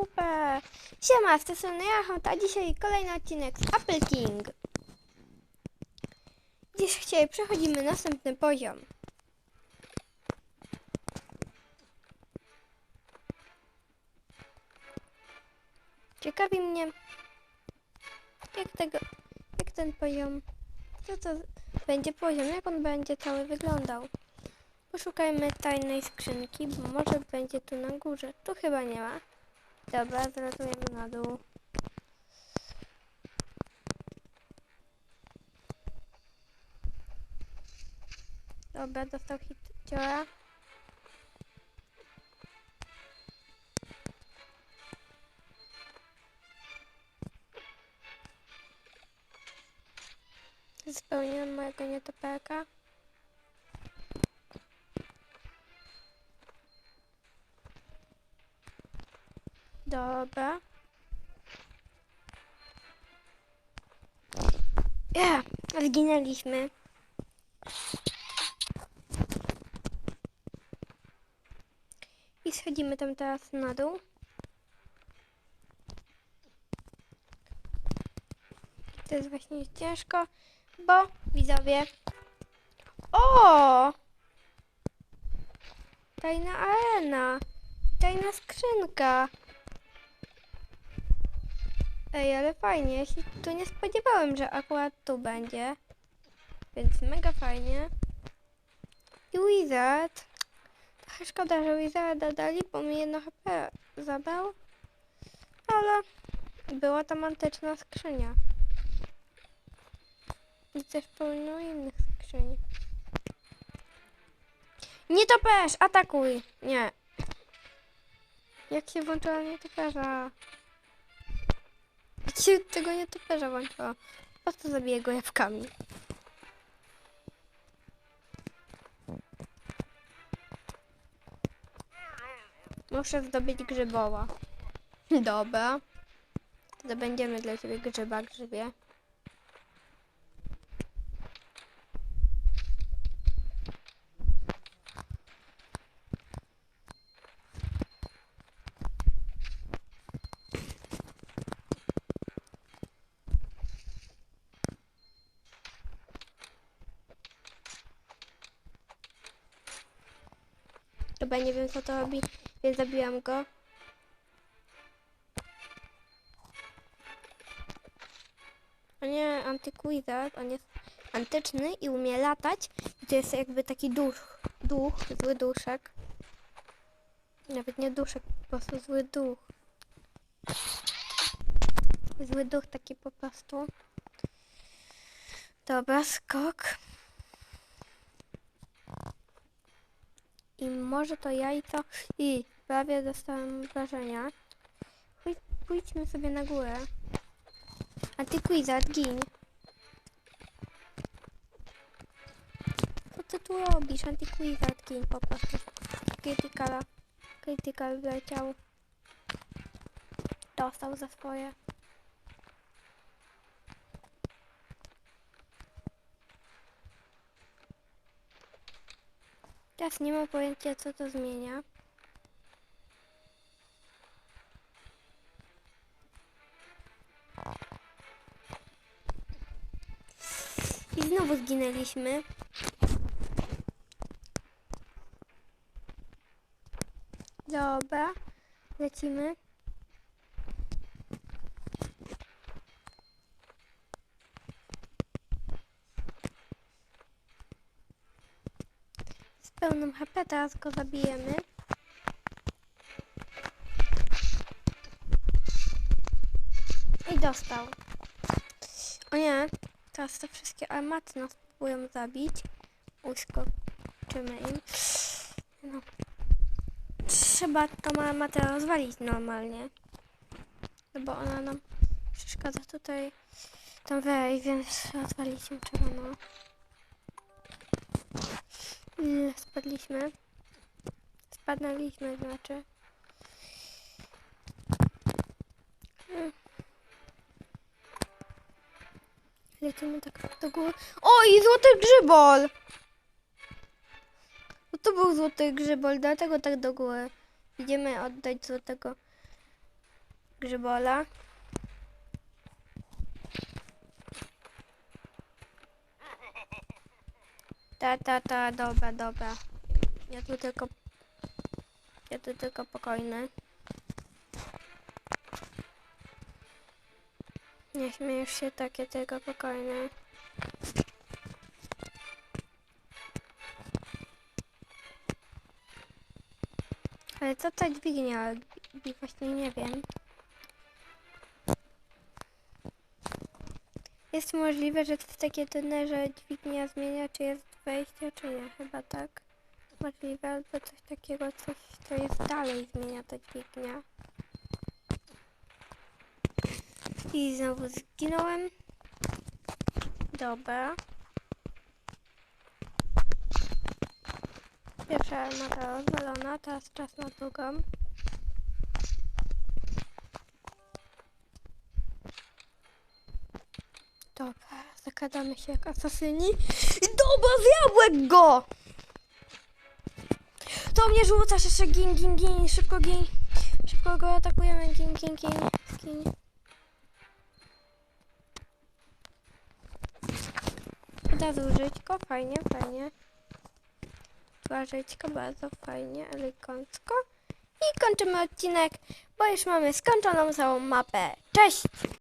dupę! Siema, z tej strony a dzisiaj kolejny odcinek z Apple King. Dzisiaj przechodzimy następny poziom. Ciekawi mnie, jak tego, jak ten poziom, co to będzie poziom, jak on będzie cały wyglądał. Poszukajmy tajnej skrzynki, bo może będzie tu na górze. Tu chyba nie ma. Dobra, zlatujemy na dół. Dobra, dostał hit ciała. Spełniłem mojego nietoperka. Dobra. Ja, zginęliśmy. I schodzimy tam teraz na dół. To jest właśnie ciężko, bo widzowie. O! Tajna arena. Tajna skrzynka. Ej, ale fajnie. Ja się tu nie spodziewałem, że akurat tu będzie. Więc mega fajnie. I Wizard. Trochę szkoda, że Wizarda dali, bo mi jedno HP zabrał. Ale była tam antyczna skrzynia. I też pełno innych skrzyni. Nie topesz! Atakuj! Nie. Jak się włączyła nietoperza? Się tego nietoperza włączyła? Po prostu zabiję go jabłkami. Muszę zdobyć grzybowa. Dobra. Zdobędziemy dla ciebie grzyba, grzybie. Chyba nie wiem co to robi, więc zabiłam go. A nie, Antyquizard, on jest antyczny i umie latać. I to jest jakby taki duch, duch, zły duszek. Nawet nie duszek, po prostu zły duch. Zły duch taki po prostu. Dobra, skok. I może to jajco. I prawie dostałem wrażenia. Pój- Pójdźmy sobie na górę. A ty Quizard, gin. Co ty tu robisz? Antyquizard, gin po prostu. Criticala. Critical wleciał. Dostał za swoje. Teraz nie mam pojęcia co to zmienia. I znowu zginęliśmy. Dobra, lecimy. Z pełnym HP teraz go zabijemy. I dostał. O nie, teraz te wszystkie armaty nas próbują zabić. Uskoczymy im. No. Trzeba tą armatę rozwalić normalnie. No bo ona nam przeszkadza tutaj tam wejść, więc rozwalić ją trzeba, no. Ile spadliśmy? Spadnęliśmy, znaczy. Mm. Lecimy tak do góry. Oj, złoty grzybol! No to był złoty grzybol, dlatego tak do góry. Idziemy oddać złotego grzybola. Ta, ta, ta, dobra, dobra. Ja tu tylko... Ja tu tylko spokojny. Nie śmiejesz się, takie tylko spokojne. Ale co ta dźwignia? Właśnie nie wiem. Jest możliwe, że to jest takie trudne, że dźwignia zmienia, czy jest wejście, czy nie. Chyba tak. Możliwe, albo coś takiego, coś, co jest dalej, zmienia ta dźwignia. I znowu zginąłem. Dobra. Pierwsza armata rozwalona, teraz czas na drugą. Dobra, zakradamy się jak asasyni. Zjadłem go! To mnie rzucasz jeszcze gin, gin, gin, szybko gin. Szybko go atakujemy, gin, gin, gin, gin. Od razu użyćko, fajnie, fajnie. Użyćko, bardzo fajnie, elegancko. I kończymy odcinek, bo już mamy skończoną całą mapę. Cześć!